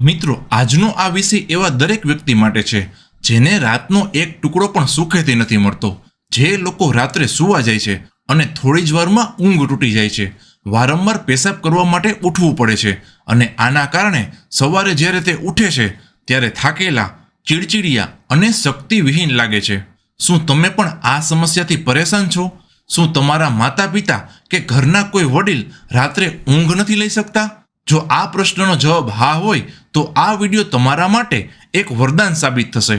મિત્રો, આજનો આ વિષય એવા દરેક વ્યક્તિ માટે છે, જેને રાતનો એક ટુકડો પણ સુખેથી નથી મળતો, જે લોકો રાત્રે સૂવા જાય છે અને થોડી જ વારમાં ઊંઘ તૂટી જાય છે. વારંવાર પેશાબ કરવા માટે ઉઠવું પડે છે અને આના કારણે સવારે જ્યારે તે ઉઠે છે, ત્યારે થાકેલા, ચીડચીડિયા અને શક્તિવિહીન લાગે છે. શું તમે પણ આ સમસ્યાથી પરેશાન છો? શું તમારા માતા પિતા કે ઘરના કોઈ વડીલ રાત્રે ઊંઘ નથી લઈ શકતા? જો આ પ્રશ્નનો જવાબ હા હોય, તો આ વીડિયો તમારા માટે એક વરદાન સાબિત થશે.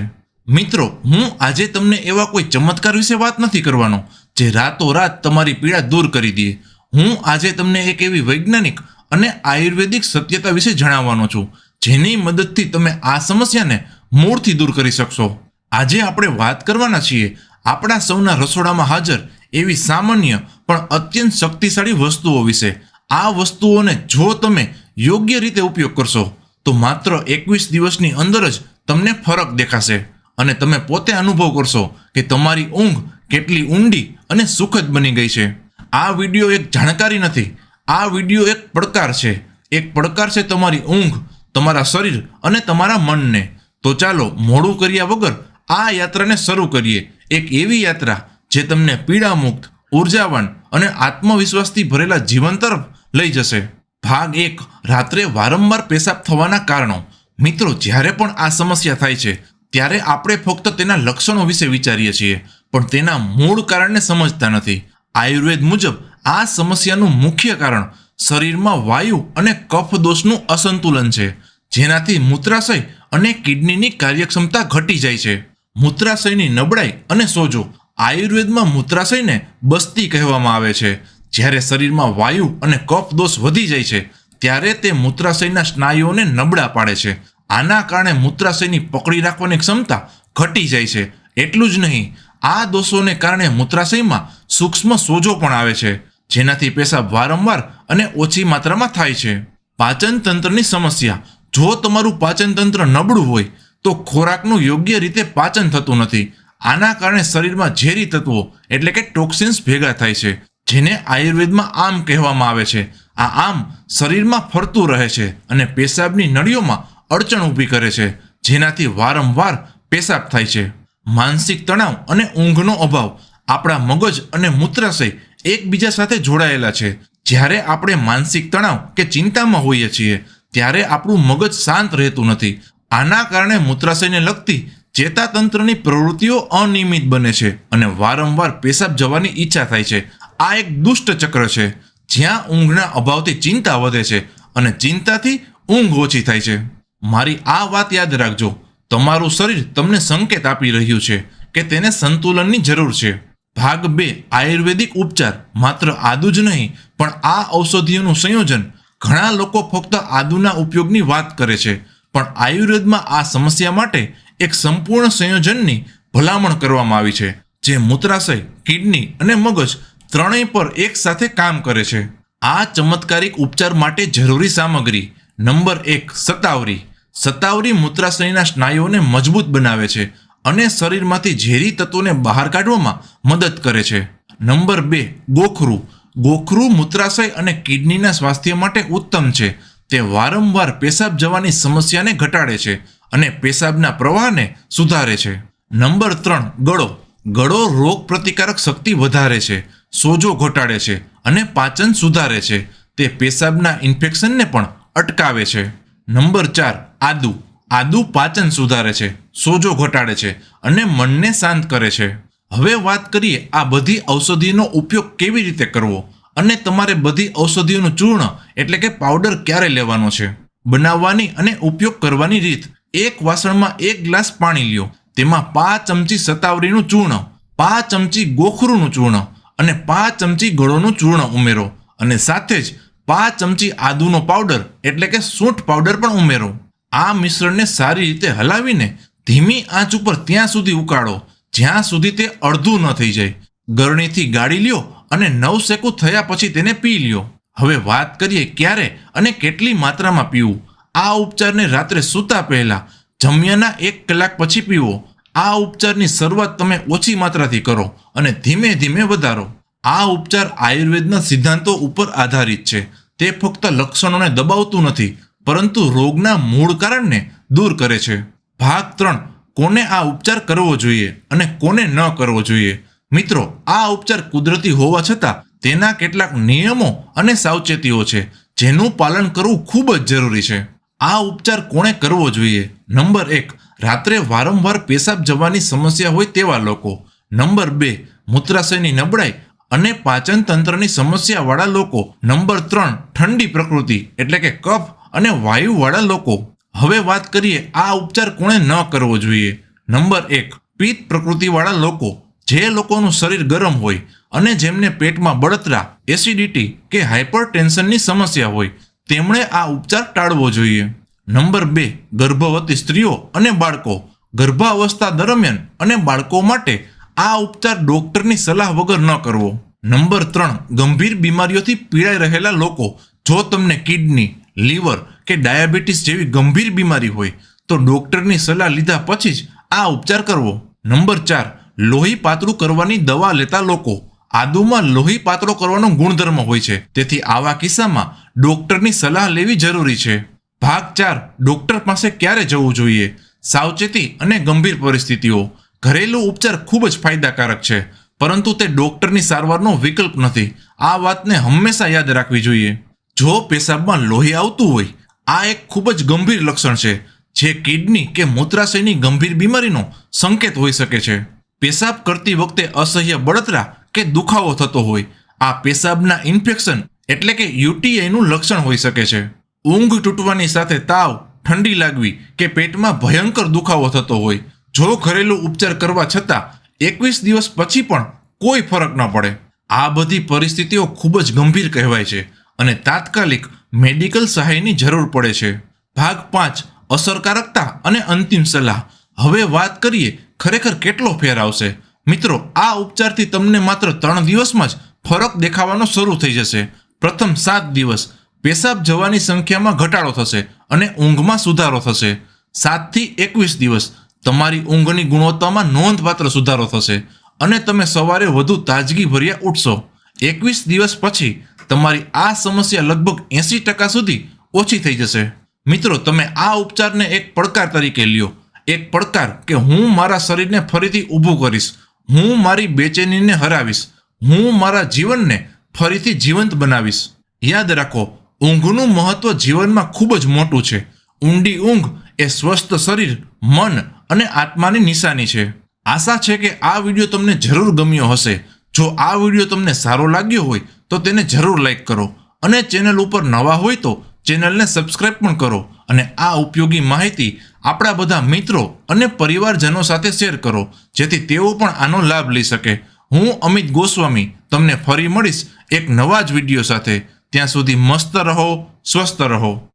મિત્રો, હું આજે તમને એવા કોઈ ચમત્કાર વિશે વાત નથી કરવાનો, જે રાતોરાત તમારી પીડા દૂર કરી દે. હું આજે તમને એક એવી વૈજ્ઞાનિક અને આયુર્વેદિક સત્યતા વિશે જણાવવાનો છું, જેની મદદથી તમે આ સમસ્યાને મૂળથી દૂર કરી શકશો. આજે આપણે વાત કરવાના છીએ, આપણા સૌના રસોડામાં હાજર એવી સામાન્ય પણ અત્યંત શક્તિશાળી વસ્તુઓ વિશે. આ વસ્તુઓને જો તમે યોગ્ય રીતે ઉપયોગ કરશો, તો માત્ર એકવીસ દિવસની અંદર જ તમને ફરક દેખાશે અને તમે પોતે અનુભવ કરશો કે તમારી ઊંઘ કેટલી ઊંડી અને સુખદ બની ગઈ છે. આ વીડિયો એક જાણકારી નથી, આ વીડિયો એક પડકાર છે. એક પડકાર છે તમારી ઊંઘ, તમારા શરીર અને તમારા મનને. તો ચાલો મોડું કર્યા વગર આ યાત્રાને શરૂ કરીએ. એક એવી યાત્રા જે તમને પીડામુક્ત ઉર્જાવાન અને આત્મવિશ્વાસથી ભરેલા જીવન તરફ લઈ જશે. ભાગ એક, રાત્રે વારંવાર પેશાબ થવાના કારણો. મિત્રો, જ્યારે પણ આ સમસ્યા થાય છે, ત્યારે આપણે ફક્ત તેના લક્ષણો વિશે વિચારીએ છીએ. પણ તેના મૂળ કારણને સમજતા નથી. આયુર્વેદ મુજબ આ સમસ્યાનું મુખ્ય કારણ શરીરમાં વાયુ અને કફ દોષનું અસંતુલન છે. જેનાથી મૂત્રાશય અને કિડનીની કાર્યક્ષમતા ઘટી જાય છે. મૂત્રાશયની નબળાઈ અને સોજો આયુર્વેદમાં મૂત્રાશયને બસ્તી કહેવામાં આવે છે. જ્યારે શરીરમાં વાયુ અને કફ દોષ વધી જાય છે, ત્યારે તે મૂત્રાશયના સ્નાયુઓને નબળા પાડે છે. આના કારણે મૂત્રાશયની પકડી રાખવાની ક્ષમતા ઘટી જાય છે. એટલું જ નહીં, આ દોષોને કારણે મૂત્રાશયમાં સૂક્ષ્મ સોજો પણ આવે છે, જેનાથી પેશાબ વારંવાર અને ઓછી માત્રામાં થાય છે. પાચન તંત્રની સમસ્યા. જો તમારું પાચન તંત્ર નબળું હોય, તો ખોરાકનું યોગ્ય રીતે પાચન થતું નથી. આના કારણે શરીરમાં ઝેરી તત્વો, એટલે કે ટોક્સિન્સ ભેગા થાય છે. જેને આયુર્વેદમાં આમ કહેવામાં આવે છે. આ આમ શરીરમાં ફરતું રહે છે અને પેશાબની નળીઓમાં અડચણ ઊભી કરે છે, જેનાથી વારંવાર પેશાબ થાય છે. માનસિક તણાવ અને ઊંઘનો અભાવ આપણા મગજ અને મૂત્રાશય એકબીજા સાથે જોડાયેલા છે. જ્યારે આપણે માનસિક તણાવ કે ચિંતામાં હોઈએ છીએ, ત્યારે આપણું મગજ શાંત રહેતું નથી. આના કારણે મૂત્રાશયને લગતી ચેતાતંત્રની પ્રવૃત્તિઓ અનિયમિત બને છે અને વારંવાર પેશાબ જવાની ઈચ્છા થાય છે. આ એક દુષ્ટ ચક્ર છે. જ્યાં ઊંઘના અભાવથી ચિંતા વધે છે અને ચિંતાથી ઊંઘ ઓછી થાય છે. મારી આ વાત યાદ રાખજો. તમારું શરીર તમને સંકેત આપી રહ્યું છે કે તેને સંતુલનની જરૂર છે. ભાગ બે, આયુર્વેદિક ઉપચાર. માત્ર આદુ જ નહીં, પણ આ ઔષધિઓનું સંયોજન. ઘણા લોકો ફક્ત આદુના ઉપયોગની વાત કરે છે, પણ આયુર્વેદમાં આ સમસ્યા માટે એક સંપૂર્ણ સંયોજનની ભલામણ કરવામાં આવી છે, જે મૂત્રાશય, કિડની અને મગજ ત્રણેય પર એક સાથે કામ કરે છે. આ ચમત્કારિક ઉપચાર માટે જરૂરી સામગ્રી નંબર એક સતાવરી સતાવરી મૂત્રાશયના સ્નાયુઓને મજબૂત બનાવે છે અને શરીરમાંથી ઝેરી તત્વોને બહાર કાઢવામાં મદદ કરે છે. નંબર બે, ગોખરું. ગોખરું મૂત્રાશય અને કિડનીના સ્વાસ્થ્ય માટે ઉત્તમ છે. તે વારંવાર પેશાબ જવાની સમસ્યાને ઘટાડે છે અને પેશાબના પ્રવાહને સુધારે છે. નંબર ત્રણ, ગળો. ગળો રોગ પ્રતિકારક શક્તિ વધારે છે. સોજો ઘટાડે છે અને પાચન સુધારે છે. તે પેશાબના ઇન્ફેક્શનને પણ અટકાવે છે. નંબર ચાર, આદુ. આદુ પાચન સુધારે છે, સોજો ઘટાડે છે અને મનને શાંત કરે છે. હવે વાત કરીએ આ બધી ઔષધિનો ઉપયોગ કેવી રીતે કરવો અને તમારે બધી ઔષધિઓનું ચૂર્ણ એટલે કે પાવડર ક્યારે લેવાનો છે? બનાવવાની અને ઉપયોગ કરવાની રીત. એક વાસણમાં એક ગ્લાસ પાણી લ્યો. તેમાં પાંચ ચમચી સતાવરીનું ચૂર્ણ, પાંચ ચમચી ગોખરુનું ચૂર્ણ અને પાંચ ચમચી ગળોનું ચૂર્ણ ઉમેરો. અને સાથે જ પાંચ ચમચી આદુનો પાવડર, એટલે કે સૂંઠ પાવડર પણ ઉમેરો. આ મિશ્રણને સારી રીતે હલાવીને ધીમી આંચ ઉપર ત્યાં સુધી ઉકાળો, જ્યાં સુધી તે અડધું ન થઈ જાય. ગરણીથી ગાળી લ્યો અને નવ સેકું થયા પછી તેને પી લ્યો. હવે વાત કરીએ ક્યારે અને કેટલી માત્રામાં પીવું. આ ઉપચારને રાત્રે સૂતા પહેલા જમ્યાના એક કલાક પછી પીવો. આ ઉપચારની શરૂઆત તમે ઓછી માત્રાથી કરો અને ધીમે ધીમે વધારો. આ ઉપચાર આયુર્વેદના સિદ્ધાંતો ઉપર આધારિત છે. તે ફક્ત લક્ષણોને દબાવતું નથી, પરંતુ રોગના મૂળ કારણને દૂર કરે છે. ભાગ ત્રણ, કોને આ ઉપચાર કરવો જોઈએ અને કોને ન કરવો જોઈએ? મિત્રો, આ ઉપચાર કુદરતી હોવા છતાં તેના કેટલાક નિયમો અને સાવચેતીઓ છે, જેનું પાલન કરવું ખૂબ જ જરૂરી છે. આ ઉપચાર કોણે કરવો જોઈએ? નંબર એક રાત્રે વારંવાર પેશાબ જવાની સમસ્યા હોય તેવા લોકો. નંબર બે, મૂત્રાશયની નબળાઈ અને પાચન તંત્રની સમસ્યાવાળા લોકો. નંબર ત્રણ, ઠંડી પ્રકૃતિ, એટલે કે કફ અને વાયુવાળા લોકો. હવે વાત કરીએ આ ઉપચાર કોણે ન કરવો જોઈએ. નંબર એક, પિત્ત પ્રકૃતિવાળા લોકો. જે લોકોનું શરીર ગરમ હોય અને જેમને પેટમાં બળતરા, એસિડિટી કે હાઇપર ટેન્શનની સમસ્યા હોય, તેમણે આ ઉપચાર ટાળવો જોઈએ. નંબર બે, ગર્ભવતી સ્ત્રીઓ અને બાળકો. ગર્ભાવસ્થા દરમિયાન અને બાળકો માટે આ ઉપચાર ડોક્ટરની સલાહ વગર ન કરવો. નંબર ત્રણ, ગંભીર બીમારીઓથી પીડાઈ રહેલા લોકો. જો તમને કિડની, લીવર કે ડાયાબિટીસ જેવી ગંભીર બીમારી હોય, તો ડોક્ટરની સલાહ લીધા પછી જ આ ઉપચાર કરવો. નંબર ચાર, લોહી પાતળું કરવાની દવા લેતા લોકો. આદુમાં લોહી પાતળો કરવાનો ગુણધર્મ હોય છે. તેથી આવા કિસ્સામાં ડોક્ટરની સલાહ લેવી જરૂરી છે. ભાગ ચાર ડોક્ટર પાસે ક્યારે જવું જોઈએ? સાવચેતી અને ગંભીર પરિસ્થિતિઓ. ઘરેલું ઉપચાર ખૂબ જ ફાયદાકારક છે, પરંતુ તે ડોક્ટરની સારવારનો વિકલ્પ નથી. આ વાતને હંમેશા યાદ રાખવી જોઈએ. જો પેશાબમાં લોહી આવતું હોય, આ એક ખૂબ જ ગંભીર લક્ષણ છે, જે કિડની કે મૂત્રાશયની ગંભીર બીમારીનો સંકેત હોઈ શકે છે. પેશાબ કરતી વખતે અસહ્ય બળતરા કે દુખાવો થતો હોય, આ પેશાબના ઇન્ફેક્શન એટલે કે યુટીઆઈનું લક્ષણ હોઈ શકે છે. ઊંઘ તૂટવાની સાથે તાવ ઠંડી લાગવી કે પેટમાં ભયંકર દુખાવો થતો હોય. જો ઘરેલું ઉપચાર કરવા છતાં એકવીસ દિવસ પછી પણ કોઈ ફરક ન પડે. આ બધી પરિસ્થિતિઓ ખૂબ જ ગંભીર કહેવાય છે અને તાત્કાલિક મેડિકલ સહાયની જરૂર પડે છે. ભાગ પાંચ, અસરકારકતા અને અંતિમ સલાહ. હવે વાત કરીએ ખરેખર કેટલો ફેર આવશે. મિત્રો, આ ઉપચારથી તમને માત્ર ત્રણ દિવસમાં જ ફરક દેખાવાનો શરૂ થઈ જશે. પ્રથમ સાત દિવસ પેશાબ જવાની સંખ્યામાં ઘટાડો થશે અને ઊંઘમાં સુધારો થશે. સાતથી એકવીસ દિવસ તમારી ઊંઘની ગુણવત્તામાં નોંધપાત્ર સુધારો થશે અને તમે સવારે વધુ તાજગીભર્યા ઉઠશો. એકવીસ દિવસ પછી તમારી આ સમસ્યા લગભગ એંસી ટકા સુધી ઓછી થઈ જશે. મિત્રો, તમે આ ઉપચારને એક પડકાર તરીકે લ્યો. એક પડકાર કે હું મારા શરીરને ફરીથી ઊભું કરીશ. હું મારી બેચેનીને હરાવીશ. હું મારા જીવનને ફરીથી જીવંત બનાવીશ. યાદ રાખો ઊંઘનું મહત્વ જીવનમાં ખૂબ જ મોટું છે. ઊંડી ઊંઘ એ સ્વસ્થ શરીર, મન અને આત્માની નિશાની છે. આશા છે કે આ વીડિયો તમને જરૂર ગમ્યો હશે. જો આ વીડિયો તમને સારો લાગ્યો હોય, તો તેને જરૂર લાઈક કરો અને ચેનલ ઉપર નવા હોય તો ચેનલને સબસ્ક્રાઇબ પણ કરો અને આ ઉપયોગી માહિતી આપણા બધા મિત્રો અને પરિવારજનો સાથે શેર કરો, જેથી તેઓ પણ આનો લાભ લઈ શકે. હું અમિત ગોસ્વામી, તમને ફરી મળીશ એક નવા જ વીડિયો સાથે. ત્યાં સુધી મસ્ત રહો સ્વસ્થ રહો.